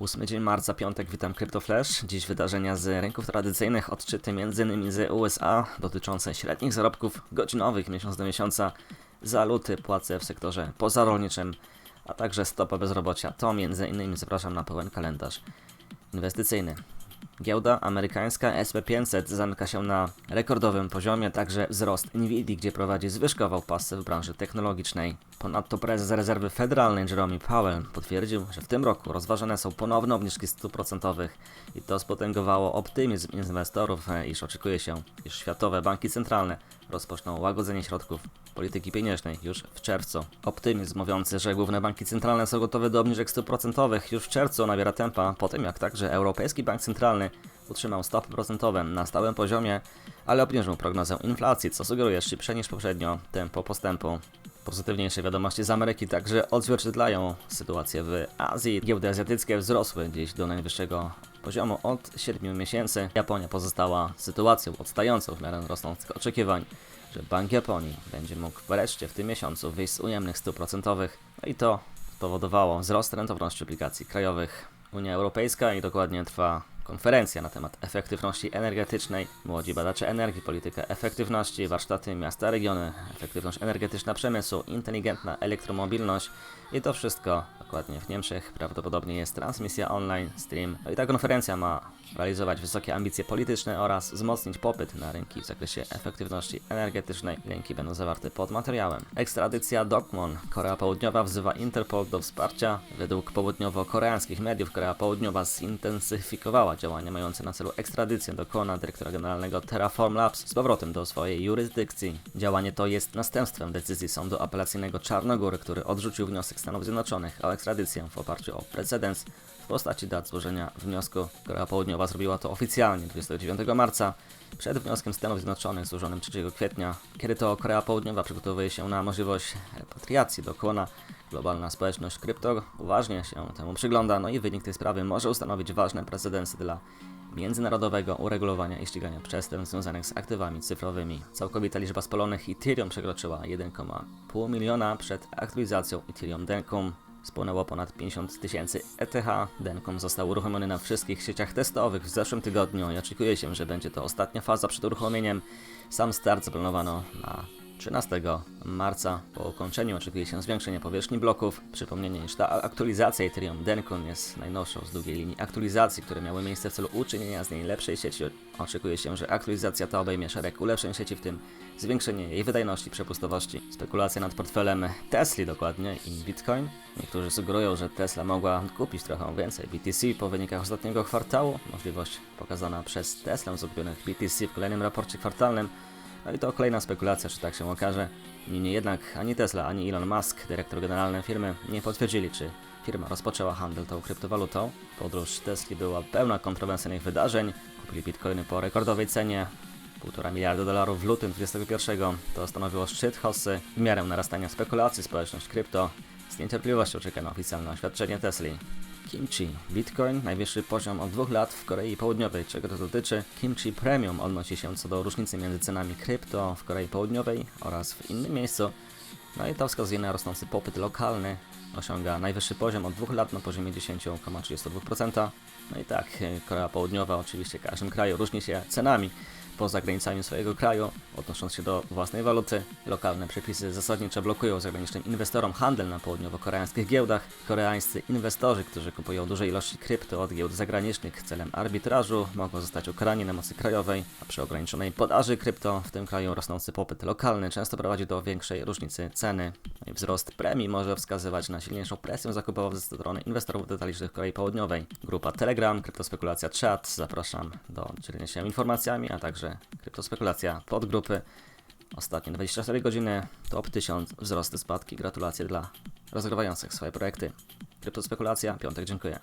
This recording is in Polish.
8 dzień marca, piątek, witam CryptoFlash. Dziś wydarzenia z rynków tradycyjnych, odczyty m.in. z USA dotyczące średnich zarobków godzinowych miesiąc do miesiąca, za luty płace w sektorze pozarolniczym, a także stopa bezrobocia. To m.in. zapraszam na pełen kalendarz inwestycyjny. Giełda amerykańska SP500 zamyka się na rekordowym poziomie, także wzrost Nvidia, gdzie prowadzi zwyżkową pasę w branży technologicznej. Ponadto prezes rezerwy federalnej Jerome Powell potwierdził, że w tym roku rozważane są ponowne obniżki stóp procentowych i to spotęgowało optymizm inwestorów, e, iż oczekuje się, iż światowe banki centralne rozpoczną łagodzenie środków polityki pieniężnej już w czerwcu. Optymizm mówiący, że główne banki centralne są gotowe do obniżek stóp procentowych już w czerwcu nabiera tempa, po tym jak także Europejski Bank Centralny utrzymał stopy procentowe na stałym poziomie, ale obniżył prognozę inflacji, co sugeruje szybsze niż poprzednio tempo postępu. Pozytywniejsze wiadomości z Ameryki także odzwierciedlają sytuację w Azji. Giełdy azjatyckie wzrosły dziś do najwyższego poziomu od 7 miesięcy. Japonia pozostała sytuacją odstającą w miarę rosnących oczekiwań, że Bank Japonii będzie mógł wreszcie w tym miesiącu wyjść z ujemnych stóp procentowych. No i to spowodowało wzrost rentowności obligacji krajowych. Unia Europejska i dokładnie trwa konferencja na temat efektywności energetycznej, młodzi badacze energii, polityka efektywności, warsztaty miasta, regiony, efektywność energetyczna przemysłu, inteligentna elektromobilność i to wszystko dokładnie w Niemczech. Prawdopodobnie jest transmisja online, stream. No i ta konferencja ma realizować wysokie ambicje polityczne oraz wzmocnić popyt na rynki w zakresie efektywności energetycznej. Linki będą zawarte pod materiałem. Ekstradycja Dokmon. Korea Południowa wzywa Interpol do wsparcia. Według południowo-koreańskich mediów Korea Południowa zintensyfikowała działania mające na celu ekstradycję do Kona, dyrektora generalnego Terraform Labs, z powrotem do swojej jurysdykcji. Działanie to jest następstwem decyzji Sądu Apelacyjnego Czarnogóry, który odrzucił wniosek Stanów Zjednoczonych o ekstradycję w oparciu o precedens w postaci dat złożenia wniosku. Korea Południowa zrobiła to oficjalnie 29 marca przed wnioskiem Stanów Zjednoczonych złożonym 3 kwietnia, kiedy to Korea Południowa przygotowuje się na możliwość repatriacji do Kona. Globalna społeczność krypto uważnie się temu przygląda, no i wynik tej sprawy może ustanowić ważne precedensy dla międzynarodowego uregulowania i ścigania przestępstw związanych z aktywami cyfrowymi. Całkowita liczba spalonych Ethereum przekroczyła 1,5 miliona przed aktualizacją Ethereum Dencum. Spłonęło ponad 50 tysięcy ETH. Dencum został uruchomiony na wszystkich sieciach testowych w zeszłym tygodniu i oczekuje się, że będzie to ostatnia faza przed uruchomieniem. Sam start zaplanowano na 13 marca. Po ukończeniu oczekuje się zwiększenie powierzchni bloków. Przypomnienie, iż ta aktualizacja Ethereum Dencun jest najnowszą z długiej linii aktualizacji, które miały miejsce w celu uczynienia z niej lepszej sieci. Oczekuje się, że aktualizacja ta obejmie szereg ulepszeń sieci, w tym zwiększenie jej wydajności, przepustowości. Spekulacja nad portfelem Tesla dokładnie i Bitcoin. Niektórzy sugerują, że Tesla mogła kupić trochę więcej BTC po wynikach ostatniego kwartału. Możliwość pokazana przez Tesla zakupionych BTC w kolejnym raporcie kwartalnym no i to kolejna spekulacja, czy tak się okaże. Niemniej jednak ani Tesla, ani Elon Musk, dyrektor generalny firmy, nie potwierdzili, czy firma rozpoczęła handel tą kryptowalutą. Podróż Tesli była pełna kontrowersyjnych wydarzeń. Kupili bitcoiny po rekordowej cenie. 1,5 miliarda dolarów w lutym 2021 to stanowiło szczyt hossy. W miarę narastania spekulacji społeczność krypto z niecierpliwością czeka na oficjalne oświadczenie Tesli. Kimchi. Bitcoin najwyższy poziom od dwóch lat w Korei Południowej. Czego to dotyczy? Kimchi Premium odnosi się co do różnicy między cenami krypto w Korei Południowej oraz w innym miejscu. No i to wskazuje na rosnący popyt lokalny. Osiąga najwyższy poziom od dwóch lat na poziomie 10,32%. No i tak, Korea Południowa oczywiście w każdym kraju różni się cenami poza granicami swojego kraju, odnosząc się do własnej waluty. Lokalne przepisy zasadniczo blokują zagranicznym inwestorom handel na południowo-koreańskich giełdach. Koreańscy inwestorzy, którzy kupują duże ilości krypto od giełd zagranicznych celem arbitrażu, mogą zostać ukarani na mocy krajowej, a przy ograniczonej podaży krypto w tym kraju rosnący popyt lokalny często prowadzi do większej różnicy ceny. No wzrost premii może wskazywać na silniejszą presję zakupową ze strony inwestorów detalicznych Korei Południowej. Grupa Telegram, kryptospekulacja chat, zapraszam do dzielenia się informacjami, a także kryptospekulacja podgrupy. Ostatnie 24 godziny, top 1000, wzrosty, spadki. Gratulacje dla rozgrywających swoje projekty. Kryptospekulacja, piątek, dziękuję.